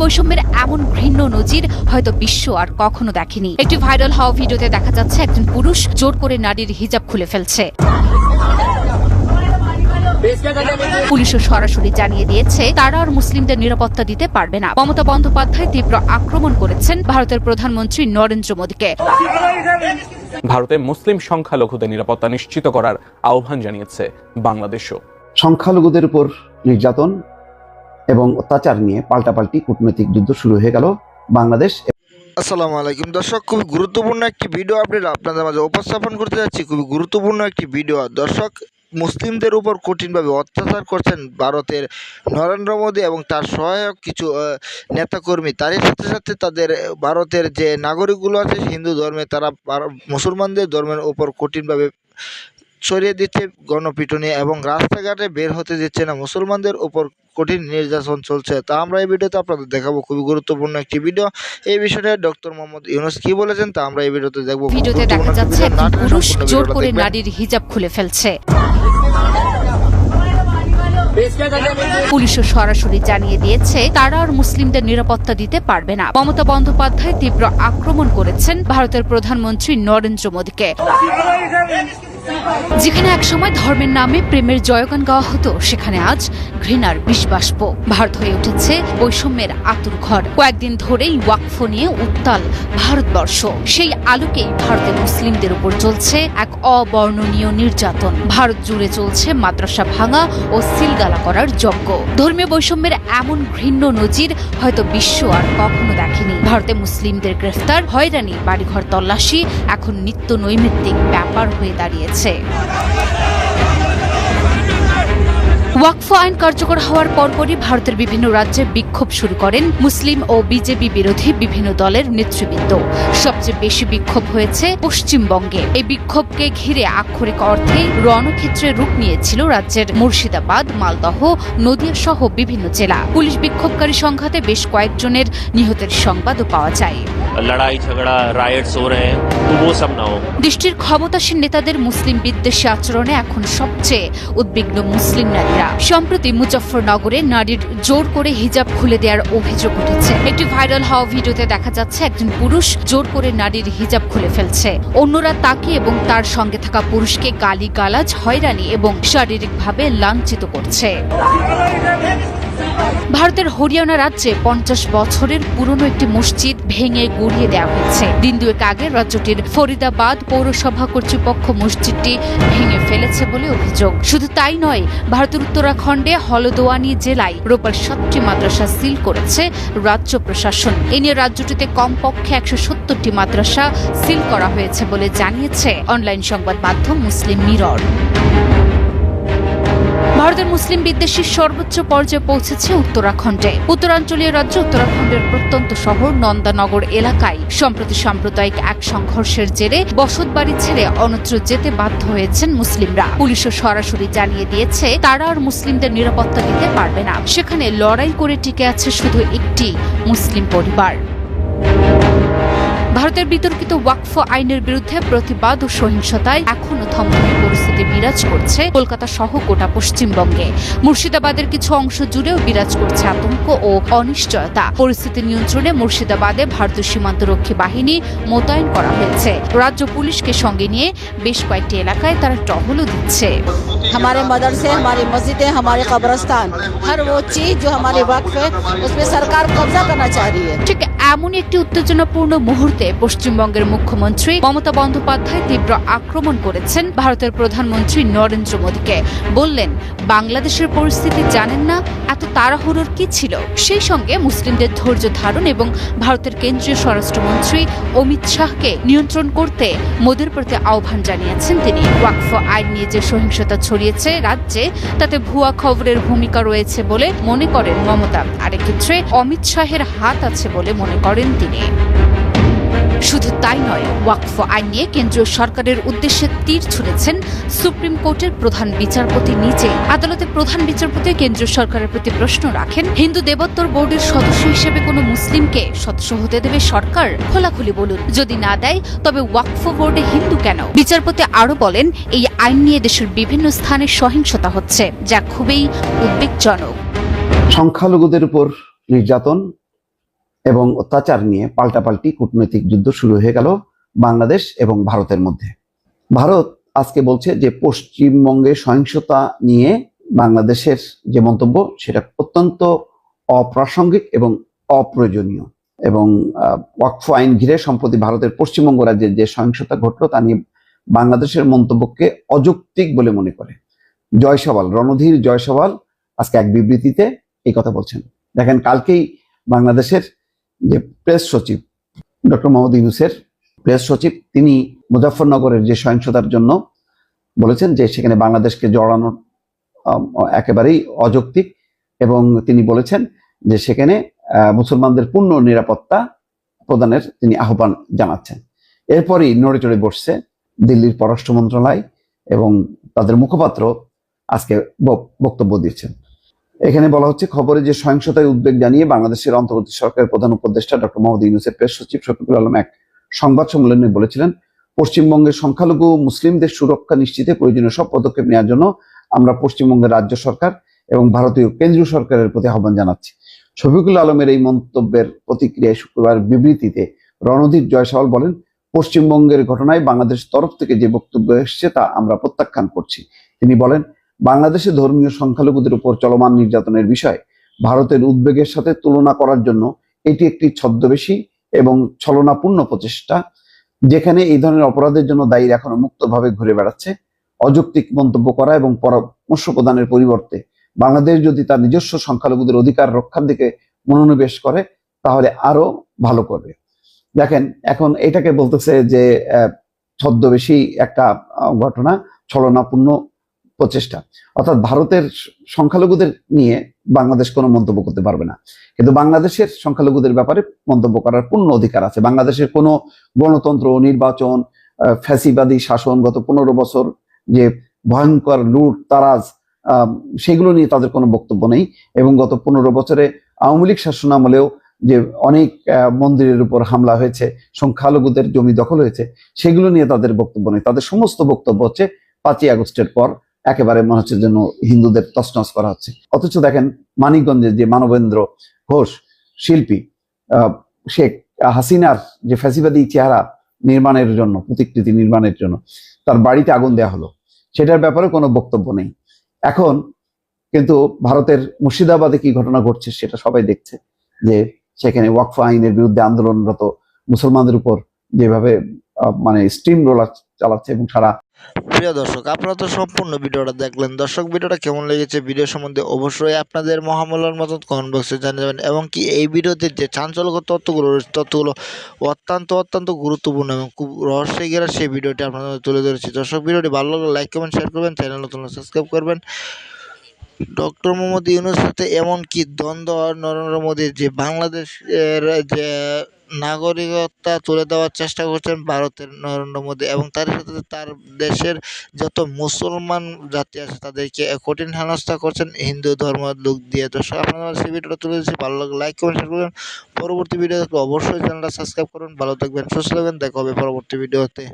বৈষম্যের এমন ঘৃণ্য নজির হয়তো বিশ্ব আর কখনো দেখেনি। একটি ভাইরাল হওয়া ভিডিওতে দেখা যাচ্ছে একজন পুরুষ জোর করে নারীর হিজাব খুলে ফেলছে। পুলিশও সরাসরি জানিয়ে দিয়েছে তারা আর মুসলিমদের নিরাপত্তা দিতে পারবে না। মমতা বন্দ্যোপাধ্যায় তীব্র আক্রমণ করেছেন ভারতের প্রধানমন্ত্রী নরেন্দ্র মোদীকে। ভারতে মুসলিম সংখ্যালঘুদের নিরাপত্তা নিশ্চিত করার আহ্বান জানিয়েছে বাংলাদেশও। সংখ্যালঘুদের উপর নির্যাতন এবং অত্যাচার নিয়ে পাল্টাপাল্টি কূটনৈতিক যুদ্ধ শুরু হয়ে গেল বাংলাদেশ। আসসালামু আলাইকুম। দর্শক, খুবই গুরুত্বপূর্ণ একটি ভিডিও আপডেট আপনাদের মাঝে উপস্থাপন করতে যাচ্ছি। খুবই গুরুত্বপূর্ণ একটি ভিডিও দর্শক, মুসলিমদের উপর কঠিনভাবে অত্যাচার করছেন ভারতের নরেন্দ্র মোদী এবং তার সহায়ক কিছু নেতাকর্মী। তারই সাথে সাথে তাদের, ভারতের যে নাগরিকগুলো আছে, হিন্দু ধর্মে, তারা মুসলমানদের ধর্মের উপর কঠিনভাবে ছড়িয়ে দিচ্ছে গণপিটুনি এবং রাস্তাঘাটে বের হতে দিচ্ছে না। মুসলমানদের উপর কঠিন নির্যাতন চলছে। তা আমরা এই ভিডিওতে আপনাদের দেখাবো খুবই গুরুত্বপূর্ণ একটি ভিডিও। এই বিষয়ে ডক্টর মোহাম্মদ ইউনুস কি বলেছেন তা আমরা এই ভিডিওতে দেখব। ভিডিওতে দেখা যাচ্ছে পুরুষ জোর করে নারীর হিজাব খুলে ফেলছে। পুলিশও সরাসরি জানিয়ে দিয়েছে তারা আর মুসলিমদের নিরাপত্তা দিতে পারবে না। মমতা বন্দ্যোপাধ্যায় তীব্র আক্রমণ করেছেন ভারতের প্রধানমন্ত্রী নরেন্দ্র মোদীকে। যেখানে একসময় ধর্মের নামে প্রেমের জয়গান গাওয়া হতো, সেখানে আজ ঘৃণার বিষবাষ্প ভারত হয়ে উঠেছে বৈষম্যের আতুর ঘর। কয়েকদিন ধরেই ওয়াকফ নিয়ে উত্তাল ভারতবর্ষ। সেই আলোকেই ভারতের মুসলিমদের উপর চলছে এক অবর্ণনীয় নির্যাতন। ভারত জুড়ে চলছে মাদ্রাসা ভাঙা ও সিলগালা করার যজ্ঞ। ধর্মীয় বৈষম্যের এমন ঘৃণ্য নজির হয়তো বিশ্ব আর কখনো ভারতে মুসলিমদের গ্রেফতার হয়রানি বাড়িঘর তল্লাশি এখন নিত্য নৈমিত্তিক ব্যাপার হয়ে দাঁড়িয়েছে। ওয়াকফ আইন কার্যকর হওয়ার পরপরই ভারতের বিভিন্ন রাজ্যে বিক্ষোভ শুরু করেন মুসলিম ও বিজেপি বিরোধী বিভিন্ন দলের নেতৃবৃন্দ। সবচেয়ে বেশি বিক্ষোভ হয়েছে পশ্চিমবঙ্গে। এই বিক্ষোভকে ঘিরে আক্ষরিক অর্থে রণক্ষেত্রে রূপ নিয়েছিল রাজ্যের মুর্শিদাবাদ, মালদহ, নদিয়া সহ বিভিন্ন জেলা। পুলিশ বিক্ষোভকারী সংঘাতে বেশ কয়েকজনের নিহতের সংবাদও পাওয়া যায়। লড়াই ঝগড়া রায়ের হো রে দেশটির ক্ষমতাসীন নেতাদের মুসলিম বিদ্বেষী আচরণে এখন সবচেয়ে উদ্বিগ্ন মুসলিম নারীরা। সম্প্রতি মুজফ্ফরনগরে নারীর জোর করে হিজাব খুলে দেওয়ার অভিযোগ উঠেছে। একটি ভাইরাল হওয়া ভিডিওতে দেখা যাচ্ছে, একজন পুরুষ জোর করে নারীর হিজাব খুলে ফেলছে। অন্যরা তাকে এবং তার সঙ্গে থাকা পুরুষকে গালি গালাজ হয়রানি এবং শারীরিকভাবে লাঞ্ছিত করছে। ভারতের হরিয়ানা রাজ্যে পঞ্চাশ বছরের পুরনো একটি মসজিদ ভেঙে গুড়িয়ে দেওয়া হয়েছে। দিন দুয়েক আগে রাজ্যটির ফরিদাবাদ পৌরসভা কর্তৃপক্ষ মসজিদটি ভেঙে ফেলেছে বলে অভিযোগ। শুধু তাই নয়, ভারতের উত্তরাখণ্ডে হলদোয়ানি জেলায় রোববার সাতটি মাদ্রাসা সিল করেছে রাজ্য প্রশাসন। এ নিয়ে রাজ্যটিতে কমপক্ষে একশো সত্তরটি মাদ্রাসা সিল করা হয়েছে বলে জানিয়েছে অনলাইন সংবাদ মাধ্যম মুসলিম মিরর। ভারতের মুসলিম বিদ্বেষীর সর্বোচ্চ পর্যায়ে পৌঁছেছে উত্তরাখণ্ডে। উত্তরাঞ্চলীয় রাজ্য উত্তরাখণ্ডের প্রত্যন্ত শহর নন্দানগর এলাকায়। সম্প্রতি সাম্প্রদায়িক এক সংঘর্ষের জেরে বসত বাড়ি ছেড়ে অন্যত্র যেতে বাধ্য হয়েছেন মুসলিমরা। পুলিশও সরাসরি জানিয়ে দিয়েছে, তারা আর মুসলিমদের নিরাপত্তা দিতে পারবে না। সেখানে লড়াই করে টিকে আছে শুধু একটি মুসলিম পরিবার। ভারতের বিতর্কিত ওয়াকফ আইনের বিরুদ্ধে প্রতিবাদ ও সহিংসতায় এখনও থমথমে পরিস্থিতি বিরাজ করছে কলকাতা সহ গোটা পশ্চিমবঙ্গে মুর্শিদাবাদের কিছু অংশ জুড়েও বিরাজ করছে আতঙ্ক ও অনিশ্চয়তা পরিস্থিতি নিয়ন্ত্রণে মুর্শিদাবাদে ভারতীয় সীমান্তরক্ষী বাহিনী মোতায়েন করা হয়েছে রাজ্য পুলিশকে সঙ্গে নিয়ে বেশ কয়েকটি এলাকায় তারা টহলও দিচ্ছে हमारे मदरसे हमारी मस्जिदें हमारे कब्रस्तान हर वो चीज़ जो हमारे वक्फ है उस पर सरकार कब्जा करना चाह रही है ঠিক এমনই একটি উত্তেজনাপূর্ণ মুহূর্তে পশ্চিমবঙ্গের মুখ্যমন্ত্রী মমতা বন্দ্যোপাধ্যায় তীব্র আক্রমণ করেছেন ভারতের প্রধানমন্ত্রী নরেন্দ্র মোদীকে। বললেন, বাংলাদেশের পরিস্থিতি জানেন না, এত তাড়াহুড়োর কি ছিল? সেই সঙ্গে মুসলিমদের ধৈর্য ধারণ এবং ভারতের কেন্দ্রীয় স্বরাষ্ট্রমন্ত্রী অমিত শাহকে নিয়ন্ত্রণ করতে মোদীর প্রতি আহ্বান জানিয়েছেন তিনি। ওয়াকফ আইন নিয়ে যে সহিংসতা ছড়িয়েছে রাজ্যে, তাতে ভুয়া খবরের ভূমিকা রয়েছে বলে মনে করেন মমতা। আরেক ক্ষেত্রে অমিত শাহের হাত আছে বলে মনে করেন তিনি। শুধু তাই নয়, ওয়াকফ আইন নিয়ে কেন্দ্রীয় সরকারের উদ্দেশ্যে তীর ছুঁড়েছেন সুপ্রিম কোর্টের প্রধান বিচারপতি নিজে। আদালতে প্রধান বিচারপতি কেন্দ্রীয় সরকারের প্রতি প্রশ্ন রাখেন, হিন্দু দেবোত্তর বোর্ডের সদস্য হিসেবে কোনো মুসলিমকে সদস্য হতে দেবে সরকার? খোলাখুলি বলুন। যদি না দেয়, তবে ওয়াকফ বোর্ডে হিন্দু কেন? বিচারপতি আরও বলেন, এই আইন নিয়ে দেশের বিভিন্ন স্থানে সহিংসতা হচ্ছে, যা খুবই উদ্বেগজনক। সংখ্যালঘুদের উপর নির্যাতন এবং অত্যাচার নিয়ে পাল্টাপাল্টি কূটনৈতিক যুদ্ধ শুরু হয়ে গেল বাংলাদেশ এবং ভারতের মধ্যে। ভারত আজকে বলছে যে পশ্চিমবঙ্গে সহিংসতা নিয়ে বাংলাদেশের যে মন্তব্য, সেটা অত্যন্ত অপ্রাসঙ্গিক এবং অপ্রয়োজনীয় এবং ওয়াকফ আইন ঘিরে সম্প্রতি ভারতের পশ্চিমবঙ্গ রাজ্যের যে সহিংসতা ঘটলো, তা নিয়ে বাংলাদেশের মন্তব্যকে অযৌক্তিক বলে মনে করে। জয়সওয়াল, রণধীর জয়সওয়াল আজকে এক বিবৃতিতে এই কথা বলছেন। দেখেন, কালকেই বাংলাদেশের যে প্রেস সচিব ডক্টর মোহাম্মদ ইউনুসের প্রেস সচিব, তিনি মুজাফরনগরের যে সহিংসতার জন্য বলেছেন যে সেখানে বাংলাদেশকে জড়ানো একেবারেই অযৌক্তিক এবং তিনি বলেছেন যে সেখানে মুসলমানদের পূর্ণ নিরাপত্তা প্রদানের তিনি আহ্বান জানাচ্ছেন। এরপরই নড়ে চড়ে বসছে দিল্লির পররাষ্ট্র মন্ত্রণালয় এবং তাদের মুখপাত্র আজকে বক্তব্য দিয়েছেন এখানে বলা হচ্ছে, খবরে যে সহিংসতায় উদ্বেগ জানিয়ে বাংলাদেশের অন্তর্বর্তী সরকারের প্রধান উপদেষ্টা ডক্টর মোহাম্মদ ইউনুসের প্রেস সচিব শফিকুল আলম এক সংবাদ সম্মেলনে বলেছিলেন, পশ্চিমবঙ্গের সংখ্যালঘু মুসলিমদের সুরক্ষা নিশ্চিতে প্রয়োজনীয় সব পদক্ষেপ নেওয়ার জন্য আমরা পশ্চিমবঙ্গের রাজ্য সরকার এবং ভারতীয় কেন্দ্রীয় সরকারের প্রতি আহ্বান জানাচ্ছি। শফিকুল আলমের এই মন্তব্যের প্রতিক্রিয়ায় শুক্রবার বিবৃতিতে রণদীপ জয়সওয়াল বলেন, পশ্চিমবঙ্গের ঘটনায় বাংলাদেশ তরফ থেকে যে বক্তব্য এসছে তা আমরা প্রত্যাখ্যান করছি। তিনি বলেন বাংলাদেশে ধর্মীয় সংখ্যালঘুদের উপর চলমান নির্যাতনের বিষয় ভারতের উদ্বেগের সাথে তুলনা করার জন্য এটি একটি ছদ্মবেশী এবং ছলনাপূর্ণ প্রচেষ্টা, যেখানে এই ধরনের অপরাধের জন্য দায়ীরা এখনও মুক্তভাবে ঘুরে বেড়াচ্ছে। অযৌক্তিক মন্তব্য করা এবং পরামর্শ প্রদানের পরিবর্তে বাংলাদেশ যদি তার নিজস্ব সংখ্যালঘুদের অধিকার রক্ষার দিকে মনোনিবেশ করে, তাহলে আরও ভালো করবে। দেখেন, এখন এটাকে বলতেছে যে ছদ্মবেশী একটা ঘটনা, ছলনাপূর্ণ প্রচেষ্টা। অর্থাৎ ভারতের সংখ্যালঘুদের নিয়ে বাংলাদেশ কোনো মন্তব্য করতে পারবে না। কিন্তু বাংলাদেশের সংখ্যালঘুদের ব্যাপারে মন্তব্য করার পূর্ণ অধিকার আছে। বাংলাদেশের কোনো গণতন্ত্র, নির্বাচন ফ্যাসিবাদী শাসন গত পনেরো বছর যে ভয়ঙ্কর লুট, তারাজ সেগুলো নিয়ে তাদের কোনো বক্তব্য নেই। এবং গত পনেরো বছরে আওয়ামী লীগ শাসন আমলেও যে অনেক মন্দিরের উপর হামলা হয়েছে, সংখ্যালঘুদের জমি দখল হয়েছে, সেগুলো নিয়ে তাদের বক্তব্য নেই। তাদের সমস্ত বক্তব্য হচ্ছে পাঁচই আগস্টের পর। একেবারে মনে হচ্ছে যেন হিন্দুদের তছনছ করা হচ্ছে। অথচ দেখেন মানিকগঞ্জের যে মানবেন্দ্র ঘোষ, শিল্পী শেখ হাসিনার যে ফ্যাসিবাদী চেহারা নির্মাণের জন্য, প্রতিকৃতি নির্মাণের জন্য, তার বাড়িতে আগুন দেয়া হলো। সেটার ব্যাপারে কোনো বক্তব্য নেই। এখন কিন্তু ভারতের মুর্শিদাবাদে কি ঘটনা ঘটছে সেটা সবাই দেখছে, যে সেখানে ওয়াকফ আইনের বিরুদ্ধে আন্দোলনরত মুসলমানদের উপর যেভাবে মানে স্টিম রোলার চালাচ্ছে এবং সারা প্রিয় দর্শক, আপনারা তো সম্পূর্ণ ভিডিওটা দেখলেন। দর্শক, ভিডিওটা কেমন লেগেছে ভিডিও সম্বন্ধে অবশ্যই আপনাদের মহামূল্যের মতন কমেন্ট বক্সে জানিয়ে যাবেন এবং কি এই ভিডিওতে যে চাঞ্চল্যকর তথ্যগুলো রয়েছে, তথ্যগুলো অত্যন্ত অত্যন্ত গুরুত্বপূর্ণ এবং খুব রহস্যে ঘেরা সেই ভিডিওটি আপনাদের তুলে ধরেছি। দর্শক, ভিডিওটি ভালো লাগলে লাইক কমেন্ট শেয়ার করবেন চ্যানেল নতুন সাবস্ক্রাইব করবেন। ডক্টর মোহাম্মদ ইউনুসের সাথে এমন কি দ্বন্দ্ব নরেন্দ্র মোদীর যে বাংলাদেশের যে নাগরিকতা তুলে দেওয়ার চেষ্টা করছেন ভারতের নরেন্দ্র মোদী এবং তার সাথে তার দেশের যত মুসলমান জাতি আছে তাদেরকে কঠিন হেনস্থা করছেন হিন্দু ধর্ম লোক দিয়ে। তো আপনারা সেই ভিডিওটা তুলে দিচ্ছি। ভালো লাগলে লাইক কমেন্ট শেয়ার করবেন। পরবর্তী ভিডিও দেখলে অবশ্যই চ্যানেলটা সাবস্ক্রাইব করুন। ভালো থাকবেন, সুস্থ থাকবেন। দেখা হবে পরবর্তী ভিডিওতে।